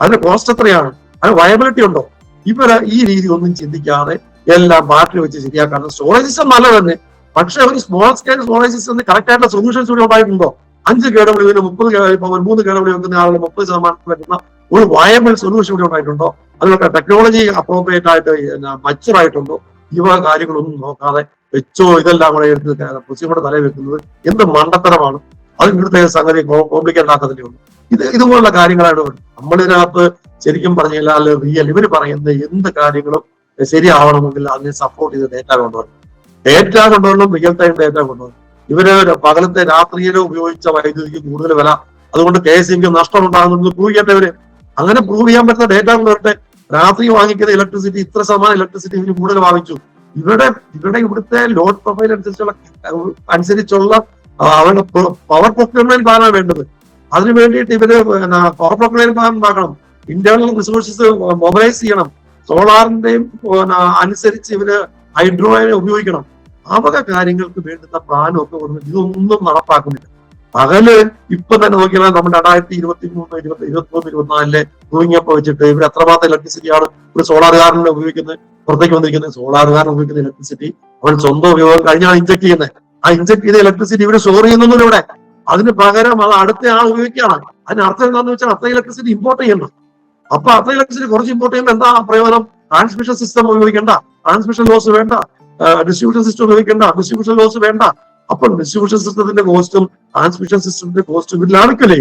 അതിന്റെ കോസ്റ്റ് എത്രയാണ്? അതിന് വയബിലിറ്റി ഉണ്ടോ? ഇവരെ ഈ രീതി ഒന്നും ചിന്തിക്കാതെ എല്ലാം ബാറ്ററി വെച്ച് ശരിയാക്കാറുണ്ട് സ്റ്റോറേജ് നല്ലത് നല്ല തന്നെ. പക്ഷെ ഒരു സ്മോൾ സ്കെയിൽ സ്റ്റോറേജ് സിസ്റ്റത്തിന് കറക്റ്റ് ആയിട്ടുള്ള സൊല്യൂഷൻസ് കൂടി ഉണ്ടായിട്ടുണ്ടോ? അഞ്ച് കേടവിളിന് മുപ്പത് കേ- ഇപ്പൊ മൂന്ന് കേടവിളി വെക്കുന്ന ആളുടെ മുപ്പത് ശതമാനം വരുന്ന ഒരു വയബിൾ സൊല്യൂഷൻ കൂടി ഉണ്ടായിട്ടുണ്ടോ? അതിനൊക്കെ ടെക്നോളജി അപ്രോപ്രിയേറ്റ് ആയിട്ട് മച്ചർ ആയിട്ടുണ്ടോ? ഇവ കാര്യങ്ങളൊന്നും നോക്കാതെ വെച്ചോ ഇതെല്ലാം കൂടെ എടുത്ത് കൃഷിയുടെ തലയിൽ വെക്കുന്നത് എന്ത് മണ്ടത്തരമാണ്? അത് ഇവിടുത്തെ സംഗതി കോംപ്ലിക്കേറ്റ് ആക്കത്തില്ലേ ഉള്ളൂ. ഇത് ഇതുപോലുള്ള കാര്യങ്ങളാണ്. നമ്മളിതിനകത്ത് ശരിക്കും പറഞ്ഞാൽ റിയൽ ഇവർ പറയുന്ന എന്ത് കാര്യങ്ങളും ശരിയാവണമെങ്കിൽ അതിനെ സപ്പോർട്ട് ചെയ്ത് ഡേറ്റ കൊണ്ടുവരണം. ഡേറ്റ കൊണ്ടുവരണം റിയൽ ടൈം ഡേറ്റ കൊണ്ടുവരണം. ഇവർ പകലത്തെ രാത്രിയിലോ ഉപയോഗിച്ച വൈദ്യുതിക്ക് കൂടുതൽ വില. അതുകൊണ്ട് കെ എസ് സിക്ക് നഷ്ടം ഉണ്ടാകുന്നത് പ്രൂവ് ചെയ്യട്ടെ ഇവർ. അങ്ങനെ പ്രൂവ് ചെയ്യാൻ പറ്റുന്ന ഡേറ്റ കൊണ്ടുവരട്ടെ. രാത്രി വാങ്ങിക്കുന്ന ഇലക്ട്രിസിറ്റി ഇത്ര ശതമാനം ഇലക്ട്രിസിറ്റി ഇവർ കൂടുതൽ വാങ്ങിച്ചു. ഇവരുടെ ഇവരുടെ ഇവിടുത്തെ ലോഡ് പ്രൊഫൈൽ അനുസരിച്ചുള്ള അനുസരിച്ചുള്ള അവരുടെ പവർ പ്രൊക്യൂർമെന്റ് പ്ലാനാണ് വേണ്ടത്. അതിനു വേണ്ടിയിട്ട് ഇവർ പവർ പ്രൊക്യൂർമെന്റ് പ്ലാൻ ഉണ്ടാക്കണം. ഇന്റേണൽ റിസോഴ്സസ് മൊബിലൈസ് ചെയ്യണം. സോളാറിന്റെയും അനുസരിച്ച് ഇവർ ഹൈഡ്രോയെ ഉപയോഗിക്കണം. ആ വക കാര്യങ്ങൾക്ക് വേണ്ടുന്ന പ്ലാനും ഒക്കെ വന്നു ഇതൊന്നും നടപ്പാക്കുന്നില്ല. പകൽ ഇപ്പൊ തന്നെ നോക്കിയാൽ നമ്മുടെ രണ്ടായിരത്തി ഇരുപത്തി മൂന്ന് ഇരുപത്തി ഇരുപത്തി മൂന്ന് ഇരുപത്തിനാലിലെ തൂങ്ങിയപ്പോ വെച്ചിട്ട് ഇവർ എത്രമാത്രം ഇലക്ട്രിസിറ്റിയാണ് ഒരു സോളാറുകാരനെ ഉപയോഗിക്കുന്നത്? പുറത്തേക്ക് വന്നിരിക്കുന്നത് സോളാറുകാരൻ ഉപയോഗിക്കുന്ന ഇലക്ട്രിസിറ്റി അവൻ സ്വന്തം ഉപയോഗം കഴിഞ്ഞാണ് ഇഞ്ചക്ട് ചെയ്യുന്നത്. ആ ഇഞ്ചക്ട് ചെയ്ത ഇലക്ട്രിസിറ്റി ഇവർ സ്റ്റോർ ചെയ്യുന്നൊന്നും ഇവിടെ. അതിന് പകരം അത് അടുത്ത ആൾ ഉപയോഗിക്കുകയാണ്. അതിന് അർത്ഥം എന്താണെന്ന് വെച്ചാൽ അത്ര ഇലക്ട്രിസിറ്റി ഇമ്പോർട്ട് ചെയ്യണം. അപ്പൊ അത്ര ഇലക്ട്രിസിറ്റി കുറച്ച് ഇമ്പോർട്ട് ചെയ്യുമ്പോൾ എന്താ പ്രയോജനം? ട്രാൻസ്മിഷൻ സിസ്റ്റം ഉപയോഗിക്കേണ്ട. ട്രാൻസ്മിഷൻ ലോസ് വേണ്ട. ഡിസ്ട്രിബ്യൂഷൻ സിസ്റ്റം ഉപയോഗിക്കേണ്ട. ഡിസ്ട്രിബ്യൂഷൻ ലോസ് വേണ്ട. അപ്പൊ ഡിസ്ട്രിബ്യൂഷൻ സിസ്റ്റത്തിന്റെ കോസ്റ്റും ട്രാൻസ്മിഷൻ സിസ്റ്റത്തിന്റെ കോസ്റ്റും ഇതിൽ ലാഭിക്കല്ലേ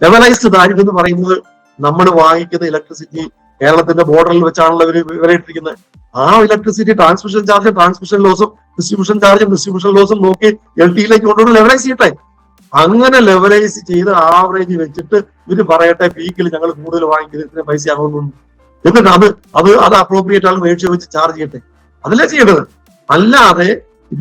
ലെവലൈസ്ഡ് താരിഫ് എന്ന് പറയുന്നത് നമ്മൾ വാങ്ങിക്കുന്ന ഇലക്ട്രിസിറ്റി കേരളത്തിന്റെ ബോർഡറിൽ വെച്ചാണല്ലോ ഇവർ വിലയിട്ടിരിക്കുന്നത് ആ ഇലക്ട്രിസിറ്റി ട്രാൻസ്മിഷൻ ചാർജും ട്രാൻസ്മിഷൻ ലോസും ഡിസ്ട്രിബ്യൂഷൻ ചാർജും ഡിസ്ട്രിബ്യൂഷൻ ലോസും നോക്കി എൽ ടിയിലേക്ക് കൊണ്ടുവന്ന് ലെവലൈസ് ചെയ്യട്ടെ. അങ്ങനെ ലെവറേജ് ചെയ്ത് ആവറേജ് വെച്ചിട്ട് ഇവർ പറയട്ടെ പീക്കിൽ ഞങ്ങൾ കൂടുതൽ വാങ്ങിക്കുന്നത് ഇത്ര പൈസ ആകുന്നുണ്ട് എന്നിട്ട് അത് അത് അത് അപ്രോപ്രിയേറ്റ് ആണ് മേടിച്ച് വെച്ച് ചാർജ് ചെയ്യട്ടെ. അതല്ലേ ചെയ്യേണ്ടത്? അല്ലാതെ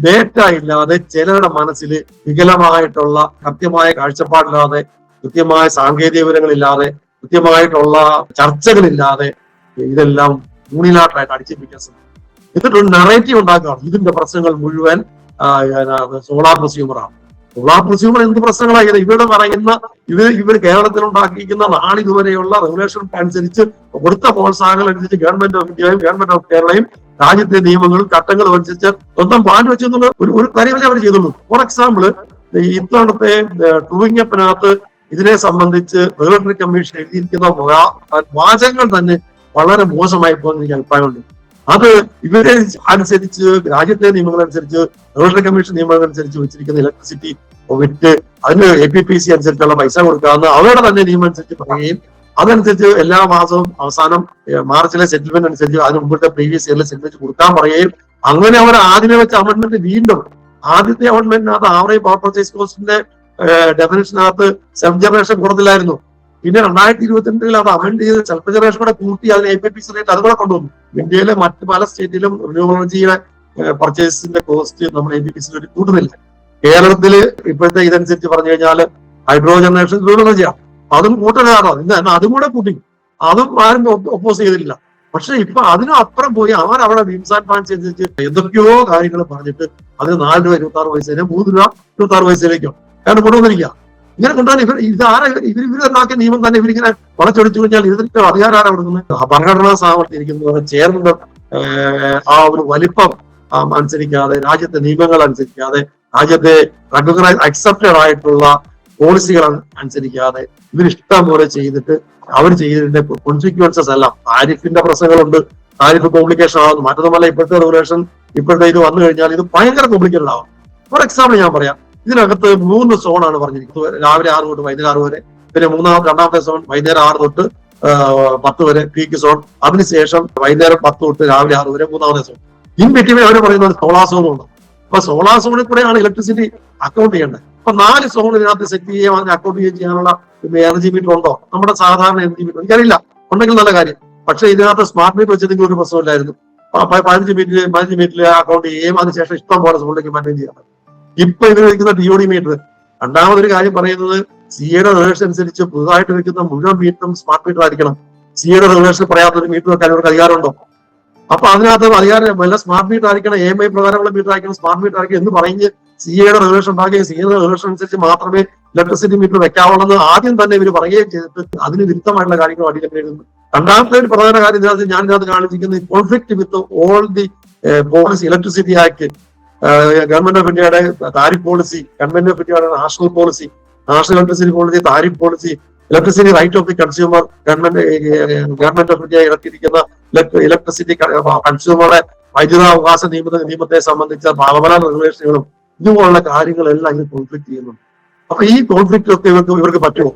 ഡേറ്റ ഇല്ലാതെ ചിലരുടെ മനസ്സിൽ വികലമായിട്ടുള്ള കൃത്യമായ കാഴ്ചപ്പാടില്ലാതെ കൃത്യമായ സാങ്കേതിക വിവരങ്ങളില്ലാതെ കൃത്യമായിട്ടുള്ള ചർച്ചകളില്ലാതെ ഇതെല്ലാം യൂണിലാട്ടറായിട്ട് അടിച്ചേൽപ്പിക്കാൻ ശ്രമിക്കും. എന്നിട്ടൊരു നെറേറ്റീവ് ഉണ്ടാക്കുകയാണ്. ഇതിന്റെ പ്രശ്നങ്ങൾ മുഴുവൻ സോളാർ പ്രസ്യൂമറാണ് സോളാർ പ്രസ്യൂമർ എന്ത് പ്രശ്നങ്ങളായത് ഇവരുടെ പറയുന്ന ഇവർ ഇവർ കേരളത്തിൽ ഉണ്ടാക്കിയിരിക്കുന്ന നാളിതുവരെയുള്ള റെഗുലേഷൻ അനുസരിച്ച് കൊടുത്ത പ്രോത്സാഹനങ്ങൾ അനുസരിച്ച് ഗവൺമെന്റ് ഓഫ് ഇന്ത്യയും ഗവൺമെന്റ് ഓഫ് കേരളയും രാജ്യത്തെ നിയമങ്ങളും ചട്ടങ്ങളും അനുസരിച്ച് സ്വന്തം പ്ലാൻ വെച്ചെന്നുള്ള ഒരു ഒരു കാര്യമല്ലേ അവർ ചെയ്തുള്ളൂ. ഫോർ എക്സാമ്പിൾ ഇത്തവണത്തെ ടൂവിംഗ് അപ്പിനകത്ത് ഇതിനെ സംബന്ധിച്ച് റെഗുലേറ്ററി കമ്മീഷൻ എഴുതിയിരിക്കുന്ന വാചകങ്ങൾ തന്നെ വളരെ മോശമായി പോകുന്ന എനിക്ക് അഭിപ്രായമുണ്ട്. അത് ഇവരെ അനുസരിച്ച് രാജ്യത്തെ നിയമങ്ങൾ അനുസരിച്ച് റെഗുലേറ്ററി കമ്മീഷൻ നിയമങ്ങൾ അനുസരിച്ച് വെച്ചിരിക്കുന്ന ഇലക്ട്രിസിറ്റി വിറ്റ് അതിന് എ പി പി സി അനുസരിച്ചുള്ള പൈസ കൊടുക്കാമെന്ന് അവരുടെ തന്നെ നിയമം അനുസരിച്ച് പറയുകയും അതനുസരിച്ച് എല്ലാ മാസവും അവസാനം മാർച്ചിലെ സെറ്റിൽമെന്റ് അനുസരിച്ച് അതിന് മുമ്പത്തെ പ്രീവിയസ് ഇയറിലെ സെറ്റിൽമെന്റ് കൊടുക്കാൻ പറയുകയും അങ്ങനെ അവർ ആദ്യമേ വെച്ച അമെന്റ്മെന്റ് വീണ്ടും ആദ്യത്തെ അമെന്റ്മെന്റിനകത്ത് ആവറേജ് പവർ പർച്ചേസ് കോസ്റ്റിന്റെ ഡെഫിനേഷനകത്ത് സെൽഫ് ജനറേഷൻ കൊടുത്തില്ലായിരുന്നു പിന്നെ രണ്ടായിരത്തി ഇരുപത്തിരണ്ടിൽ അത് അമെന്റ് ചെയ്ത് സെൽഫ് ജനറേഷൻ കൂടെ കൂട്ടി അതിന് എ പി പി റേറ്റ് അതുകൂടെ കൊണ്ടുവന്നു. ഇന്ത്യയിലെ മറ്റ് പല സ്റ്റേറ്റിലും റിന്യൂവൽ എനർജിയുടെ പർച്ചേസിന്റെ കോസ്റ്റ് നമ്മൾ എ പി പി റേറ്റ് കൂട്ടുന്നില്ല കേരളത്തിൽ ഇപ്പോഴത്തെ ഇതനുസരിച്ച് പറഞ്ഞു കഴിഞ്ഞാൽ ഹൈഡ്രോ ജനറേഷൻ റിന്യൂവൽ എനർജിയാണ് അതും കൂട്ടലാണോ ഇന്ന് അതും കൂടെ കൂട്ടി അതും ആരും ഒപ്പോസ് ചെയ്തില്ല പക്ഷെ ഇപ്പൊ അതിനും അപ്പുറം പോയി അവർ അവിടെ വിംസാൻ ആൻഡ് അനുസരിച്ച് എന്തൊക്കെയോ കാര്യങ്ങൾ പറഞ്ഞിട്ട് അതിന് നാല് രൂപ ഇരുപത്തി ആറ് പൈസ മൂന്ന് രൂപ ഇരുപത്തി ആറ് പൈസയിലേക്കോ കാരണം കൊണ്ടുവന്നിരിക്കുക. ഇങ്ങനെ കൊണ്ടുവന്ന് ഇവർ ഇത് ഇവർ ഇവരുണ്ടാക്കിയ നിയമം തന്നെ ഇവരിങ്ങനെ വളച്ചൊടിച്ചു കഴിഞ്ഞാൽ ഇതിന്റെ അധികാരം ആരാ കൊടുക്കുന്നത് ഭരണഘടനാ സ്ഥാപനത്തിൽ ഇരിക്കുന്നവർ ചേർന്ന് ആ ഒരു വലിപ്പം അനുസരിക്കാതെ രാജ്യത്തെ നിയമങ്ങൾ അനുസരിക്കാതെ രാജ്യത്തെ റെക്കഗ്നൈസ് അക്സെപ്റ്റഡ് ആയിട്ടുള്ള പോളിസികൾ അനുസരിക്കാതെ ഇവർ ഇഷ്ടം പോലെ ചെയ്തിട്ട് അവർ ചെയ്തതിന്റെ കോൺസിക്വൻസസ് എല്ലാം താരിഫിന്റെ പ്രശ്നങ്ങളുണ്ട് താരിഫ് കോംപ്ലിക്കേഷൻ ആവുന്നു. മറ്റൊന്നുമല്ല ഇപ്പോഴത്തെ റെഗുലേഷൻ ഇപ്പോഴത്തെ ഇത് വന്നു കഴിഞ്ഞാൽ ഇത് ഭയങ്കര കോംപ്ലിക്കേറ്റഡ് ആവും. ഫോർ എക്സാമ്പിൾ ഞാൻ പറയാം ഇതിനകത്ത് മൂന്ന് സോണാണ് പറഞ്ഞിരിക്കുന്നത്. രാവിലെ ആറ് തൊട്ട് വൈകുന്നേരം ആറ് വരെ പിന്നെ മൂന്നാം രണ്ടാമത്തെ സോൺ വൈകുന്നേരം ആറ് തൊട്ട് പത്ത് വരെ പീക്ക് സോൺ അതിനുശേഷം വൈകുന്നേരം പത്ത് തൊട്ട് രാവിലെ ആറ് വരെ മൂന്നാമത്തെ സോൺ ഇൻ ബിറ്റ്വീൻ അവർ പറയുന്നത് സോളാർ സോൺ ഉണ്ട് അപ്പൊ സോളാർ സോണിൽ കൂടെയാണ് ഇലക്ട്രിസിറ്റി അക്കൗണ്ട് ചെയ്യേണ്ടത്. അപ്പൊ നാല് സോൺ ഇതിനകത്ത് സെറ്റ് ചെയ്യുകയും അതിന് അക്കൗണ്ട് ചെയ്യുകയും ചെയ്യാനുള്ള എനർജി മീറ്റർ ഉണ്ടോ? നമ്മുടെ സാധാരണ എനർജി മീറ്റർ എനിക്കറിയില്ല. ഉണ്ടെങ്കിൽ നല്ല കാര്യം. പക്ഷേ ഇതിനകത്ത് സ്മാർട്ട് മീറ്റർ വെച്ചതെങ്കിൽ ഒരു പ്രശ്നമില്ലായിരുന്നു. പതിനഞ്ച് മീറ്റർ പതിനഞ്ച് മിനിറ്റിൽ അക്കൗണ്ട് ചെയ്യുകയും അതിനുശേഷം ഇഷ്ടം പോലെ സോണിലേക്ക് മാനേജ് ചെയ്യാം ഇപ്പൊ ഇതിൽ ഡി മീറ്റർ രണ്ടാമതൊരു കാര്യം പറയുന്നത് സിയുടെ റിവേഴ്സ് അനുസരിച്ച് പുതുതായിട്ട് വെക്കുന്ന മുഴുവൻ മീറ്ററും സ്മാർട്ട് മീറ്റർ ആയിരിക്കണം. സിയുടെ റിവേഴ്സ് പറയാത്ത ഒരു മീറ്റർ വെക്കാൻ അവർക്ക് അധികാരമുണ്ടോ? അപ്പൊ അതിനകത്ത് അധികാരം വല്ല സ്മാർട്ട് മീറ്റർ ആയിരിക്കണം എം ഐ പ്രകാരമുള്ള മീറ്റർ ആയിരിക്കണം സ്മാർട്ട് മീറ്റർ ആയിരിക്കണം എന്ന് പറഞ്ഞ് സിയുടെ റിവേഴ്സ് ഉണ്ടാക്കുകയും സിയുടെ റിവേഴ്സ് അനുസരിച്ച് മാത്രമേ ഇലക്ട്രിസിറ്റി മീറ്റർ വെക്കാവുള്ളൂ ആദ്യം തന്നെ ഇവർ പറയുകയും ചെയ്തിട്ട് അതിന് വിരുദ്ധമായിട്ടുള്ള കാര്യങ്ങൾ അടിക്കാൻ എഴുതുന്നു രണ്ടാമത്തെ ഒരു പ്രധാന കാര്യം ഇതിനകത്ത് ഞാൻ ഇതിനകത്ത് കാണിച്ചിരിക്കുന്നത് conflict with all the policy electricity act government of ഇന്ത്യയുടെ താരിഫ് പോളിസി ഗവൺമെന്റ് ഓഫ് ഇന്ത്യയുടെ national policy national electricity policy tariff policy electricity right of the consumer government government of India ഇറക്കിയിരിക്കുന്ന electricity കൺസ്യൂമറുടെ വൈദ്യുതാവകാശ നിയമ നിയമത്തെ സംബന്ധിച്ച ഭാവന റെഗുലേഷനുകളും ഇതുപോലുള്ള കാര്യങ്ങളെല്ലാം ഇത് കോൺഫ്ലിക്ട് ചെയ്യുന്നു അപ്പൊ ഈ കോൺഫ്ലിക്റ്റ് ഒക്കെ ഇവർക്ക് ഇവർക്ക് പറ്റുമോ?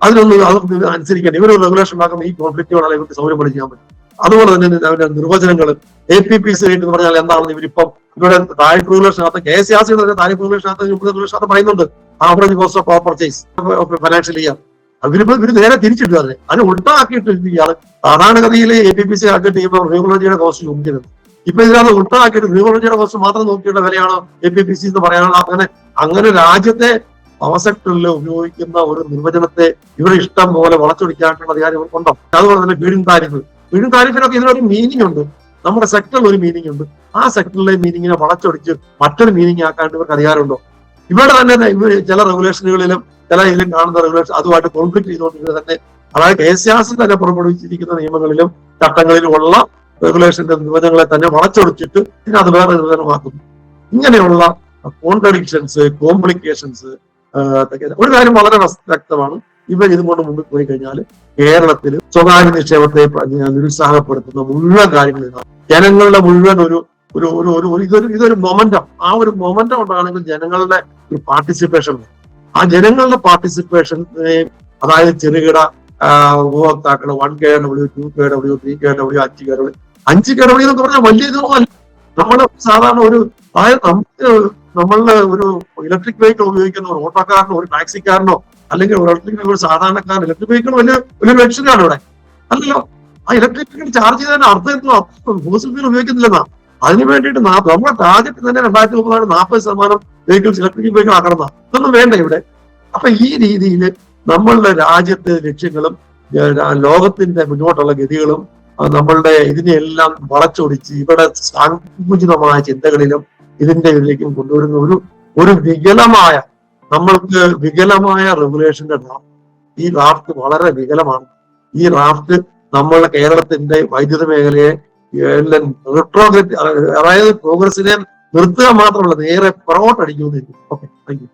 അതിനൊന്നും അതൊക്കെ അനുസരിക്കാൻ ഇവർ റെഗുലേഷൻ ഉണ്ടാക്കുമ്പോൾ ഈ കോൺഫ്ലിക്റ്റുകളെ ഇവർക്ക് സൗകര്യം പോലെ ചെയ്യാൻ പറ്റും അതുപോലെ തന്നെ അവരുടെ നിർവചനങ്ങൾ എ പി പി സി എന്ന് പറഞ്ഞാൽ എന്താണെന്ന് ഇവരിപ്പം ഇവരുടെ താഴെ റെഗുലേഷനകത്ത് കെ എസ് ആർ താരിഫ് റെഗുലേഷനകത്ത് റെഗുലേഷനകത്ത് പറയുന്നുണ്ട്. Average cost of purchase financial year അവരിപ്പോ ഇവർ നേരെ തിരിച്ചിട്ടു അതിനെ. അതിന് ഉൾട്ടാക്കിയിട്ട് ഇയാൾ സാധാരണഗതിയിൽ എ പി പി സി ആക്കിയിട്ട് ചെയ്യുമ്പോൾ റിയോളജിയുടെ കോസ്റ്റ് ചോദിക്കുന്നത് ഇപ്പൊ ഇതിനകത്ത് ഉൾട്ടാക്കിയിട്ട് റിയോളജിയുടെ കോസ്റ്റ് മാത്രം നോക്കിയുള്ള വിലയാണോ എ പി പി സി എന്ന് പറയാനുള്ള അങ്ങനെ അങ്ങനെ രാജ്യത്തെ പവർ സെക്ടറിൽ ഉപയോഗിക്കുന്ന ഒരു നിർവചനത്തെ ഇവർ ഇഷ്ടം പോലെ വളച്ചൊടിക്കാനുള്ള അധികാരം ഇവർക്കുണ്ടോ? അതുപോലെ തന്നെ ബീഡിംഗ് താരിഫ് ബീഡിംഗ് കാലിഫിനൊക്കെ ഇതിനൊരു മീനിങ് ഉണ്ട്. നമ്മുടെ സെക്ടറിൽ ഒരു മീനിങ് ഉണ്ട്. ആ സെക്ടറിലെ മീനിങ്ങിനെ വളച്ചൊടിച്ച് മറ്റൊരു മീനിങ് ആക്കാണ്ട് ഇവർക്ക് അധികാരമുണ്ടോ? ഇവിടെ തന്നെ ഇവർ ചില റെഗുലേഷനുകളിലും ചില ഇതിലും കാണുന്ന റെഗുലേഷൻ അതുമായിട്ട് കോൺഫ്ലിക്ട് ചെയ്തുകൊണ്ടിരുന്നത് തന്നെ അതായത് കെ സി ആർ തന്നെ പുറപ്പെടുവിച്ചിരിക്കുന്ന നിയമങ്ങളിലും ചട്ടങ്ങളിലും ഉള്ള റെഗുലേഷന്റെ നിർവചനങ്ങളെ തന്നെ വളച്ചൊടിച്ചിട്ട് പിന്നെ അത് വേറെ നിർവചനമാക്കുന്നു ഇങ്ങനെയുള്ള കോൺട്രഡിക്ഷൻസ് കോംപ്ലിക്കേഷൻസ് ഒരു കാര്യം വളരെ വ്യക്തമാണ്. ഇവർ ഇതുകൊണ്ട് മുമ്പിൽ പോയി കഴിഞ്ഞാൽ കേരളത്തിൽ സ്വകാര്യ നിക്ഷേപത്തെ നിരുത്സാഹപ്പെടുത്തുന്ന മുഴുവൻ കാര്യങ്ങളിൽ ജനങ്ങളുടെ മുഴുവൻ ഒരു ഒരു ഒരു ഒരു ഇതൊരു ഇതൊരു മൊമെന്റം ആ ഒരു മൊമെന്റം ഉണ്ടാണെങ്കിൽ ജനങ്ങളുടെ ഒരു പാർട്ടിസിപ്പേഷൻ ആ ജനങ്ങളുടെ പാർട്ടിസിപ്പേഷൻ അതായത് ചെറുകിട ഉപഭോക്താക്കൾ one K W two K W three K W അഞ്ച് കെ ഡബ്ല്യു അഞ്ച് കെ ഡബ്ല്യു എന്നൊക്കെ പറഞ്ഞാൽ വലിയ ഇതൊന്നുമല്ല നമ്മൾ സാധാരണ ഒരു അതായത് നമുക്ക് നമ്മളുടെ ഒരു ഇലക്ട്രിക് വെഹിക്കിൾ ഉപയോഗിക്കുന്ന ഒരു ഓട്ടോക്കാരനോ ഒരു ടാക്സിക്കാരനോ അല്ലെങ്കിൽ ഒരു ഇലക്ട്രിക് ഒരു സാധാരണക്കാരൻ ഇലക്ട്രിക് വെഹിക്കിൾ വലിയ വലിയ ലക്ഷ്യമാണ് ഇവിടെ. അല്ലല്ലോ ആ ഇലക്ട്രിക് ചാർജ് ചെയ്തതിന് അർത്ഥം എന്തോ ഫോസിൽ ഫ്യൂൽ ഉപയോഗിക്കുന്നില്ലെന്നാ. അതിന് വേണ്ടിയിട്ട് നമ്മുടെ ടാർജറ്റ് തന്നെ രണ്ടായിരത്തി മുപ്പതാണ് നാൽപ്പത് ശതമാനം വെഹിക്കിൾസ് ഇലക്ട്രിക് വെഹിക്കിൾ ആക്കണം ഇതൊന്നും വേണ്ട ഇവിടെ. അപ്പൊ ഈ രീതിയിൽ നമ്മളുടെ രാജ്യത്തെ ലക്ഷ്യങ്ങളും ലോകത്തിന്റെ മുന്നോട്ടുള്ള ഗതികളും നമ്മളുടെ ഇതിനെയെല്ലാം വളച്ചൊടിച്ച് ഇവിടെ സാങ്കുചിതമായ ചിന്തകളിലും ഇതിന്റെ ഇതിലേക്കും കൊണ്ടുവരുന്ന ഒരു ഒരു വികലമായ നമ്മൾക്ക് വികലമായ റെഗുലേഷന്റെ ഡ്രാഫ്റ്റ് ഈ ഡ്രാഫ്റ്റ് വളരെ വികലമാണ്. ഈ ഡ്രാഫ്റ്റ് നമ്മളുടെ കേരളത്തിന്റെ വൈദ്യുത മേഖലയെ റിട്രോഗ്രറ്റ് അതായത് പ്രോഗ്രസിനെ നിർത്തുക മാത്രമല്ല നേരെ പുറകോട്ടടിക്കുന്നു ഓക്കെ താങ്ക് യു